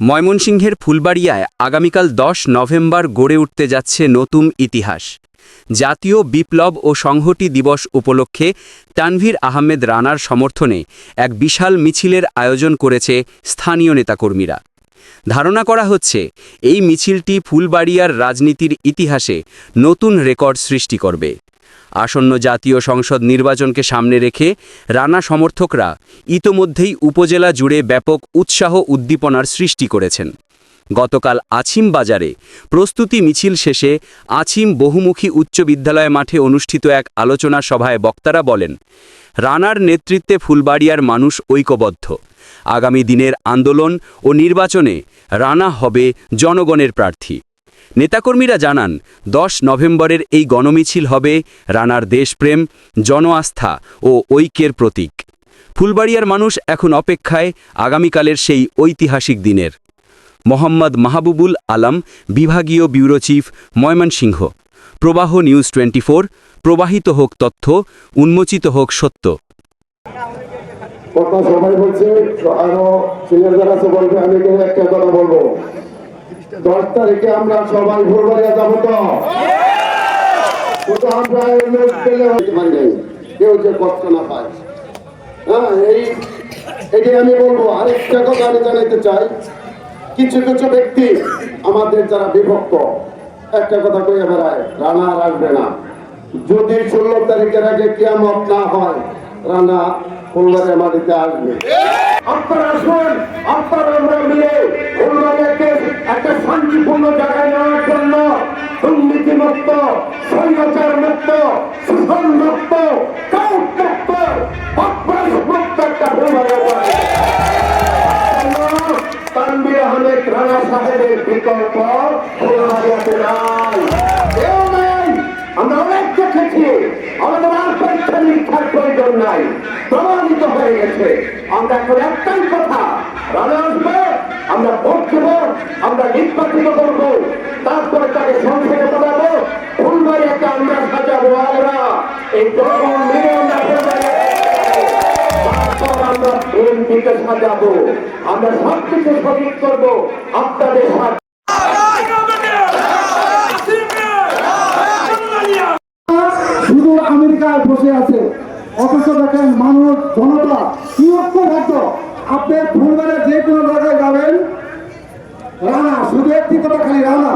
ময়মনসিংহের ফুলবাড়িয়ায় আগামীকাল দশ নভেম্বর গড়ে উঠতে যাচ্ছে নতুন ইতিহাস। জাতীয় বিপ্লব ও সংহতি দিবস উপলক্ষে তানভীর আহমেদ রানার সমর্থনে এক বিশাল মিছিলের আয়োজন করেছে স্থানীয় নেতাকর্মীরা। ধারণা করা হচ্ছে, এই মিছিলটি ফুলবাড়িয়ার রাজনীতির ইতিহাসে নতুন রেকর্ড সৃষ্টি করবে। আসন্ন জাতীয় সংসদ নির্বাচনকে সামনে রেখে রানা সমর্থকরা ইতোমধ্যেই উপজেলা জুড়ে ব্যাপক উৎসাহ উদ্দীপনার সৃষ্টি করেছেন। গতকাল আছিম বাজারে প্রস্তুতি মিছিল শেষে আছিম বহুমুখী উচ্চ বিদ্যালয় মাঠে অনুষ্ঠিত এক আলোচনা সভায় বক্তারা বলেন, রানার নেতৃত্বে ফুলবাড়িয়ার মানুষ ঐক্যবদ্ধ। আগামী দিনের আন্দোলন ও নির্বাচনে রানা হবে জনগণের প্রার্থী। নেতাকর্মীরা জানান, দশ নভেম্বরের এই গণমিছিল হবে রানার দেশপ্রেম, জনআস্থা ও ঐক্যের প্রতীক। ফুলবাড়িয়ার মানুষ এখন অপেক্ষায় আগামীকালের সেই ঐতিহাসিক দিনের। মোহাম্মদ মাহবুবুল আলম, বিভাগীয় ব্যুরো চিফ ময়মনসিংহ। প্রবাহ নিউজ টোয়েন্টি প্রবাহিত হোক তথ্য, উন্মোচিত হোক সত্য। কথা সবাই বলছে আরও সিনিয়র যারা আছে বলবে, আমি একটা কথা বলব। দশ তারিখে আমরা সবাই ভোরবাড়িয়া যাব তো। আমরা লোক পেলে কেউ যে কষ্ট না পায়। হ্যাঁ এই এটি আমি বলব। আরেকটা কথা আমি জানাইতে চাই। কিছু কিছু ব্যক্তি আমাদের যারা বিভক্ত, একটা কথা কইয়া বেড়ায়, রানা আসবে না। যদি ষোলো তারিখের আগে কিয়ামত না হয়, রানা ফুলবাড়িয়া মাটিতে আসবে। আপনারা আসুন, আপনারা আমরা মিলে শান্তিপূর্ণ জায়গায় নেওয়ার জন্য দুর্নীতি মুক্ত, স্বৈরাচার মুক্ত শোষণ মুক্ত, কাউট মুক্ত অভ্যাস মুক্ত একটা। তানভীর আহমেদ রানা সাহেবের বিকল্প ফুলবাড়িয়াতে নাই নাই, প্রমাণিত হয়ে গেছে। আমরা এখন একটাই কথা রানা আসবে, আমরা ভোট দেব, আমরা নির্বাচিত করব, তারপরে তাকে সংসদে পাঠাবো ফুলবাড়িয়াকে আমরা সাজাবো আমরা। এই জনগণ মিলে আমরা আমরা বিএনপিকে সাজাবো। আমরা সব কিছু সঠিক করব, আপনাদের সাথে। আমেরিকায় বসে আছে। অথচ দেখেন মানুষ, জনতা কি ঐক্যবদ্ধ আপনি ফুলবাড়ে যে কোনো জায়গায় যাবেন, রানা, শুধু একটি কথা খালি, রানা।